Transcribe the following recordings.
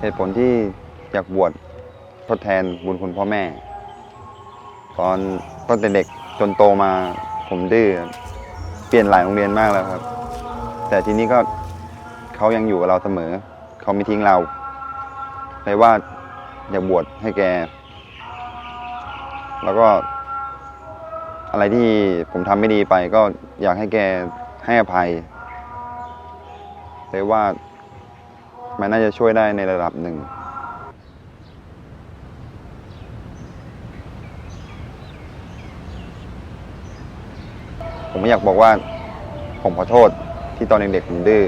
เหตุผลที่อยากบวชทดแทนบุญคุณพ่อแม่ ตอนตั้งแต่เด็กจนโตมาผมดื้อเปลี่ยนหลายโรงเรียนมากแล้วครับ แต่ทีนี้ก็เขายังอยู่กับเราเสมอ เขาไม่ทิ้งเราเลยว่าอยากบวชให้แก แล้วก็ อะไรที่ผมทำไม่ดีไป ก็อยากให้แกให้อภัยเลยว่า มันน่าจะช่วยได้ในระดับหนึ่ง ผมอยากบอกว่า ผมขอโทษที่ตอนเด็กๆผมดื้อ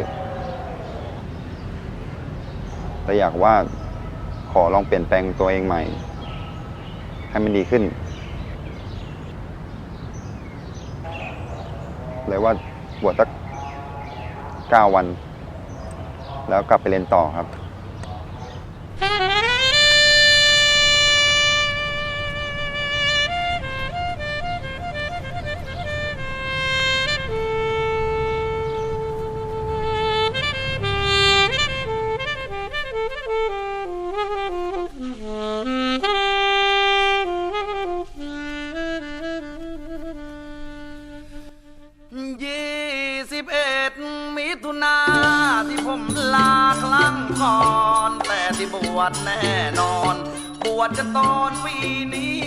แต่อยากว่าขอลองเปลี่ยนแปลงตัวเองใหม่ ให้มันดีขึ้นเลยว่าบวชสักเก้าวัน แล้วกลับไปเรียนต่อครับ ยี่สิบเอ็ดมิถุนา ที่ผมลาครั้งก่อน แต่ที่บวชแน่นอน บวชจะตอนปีนี้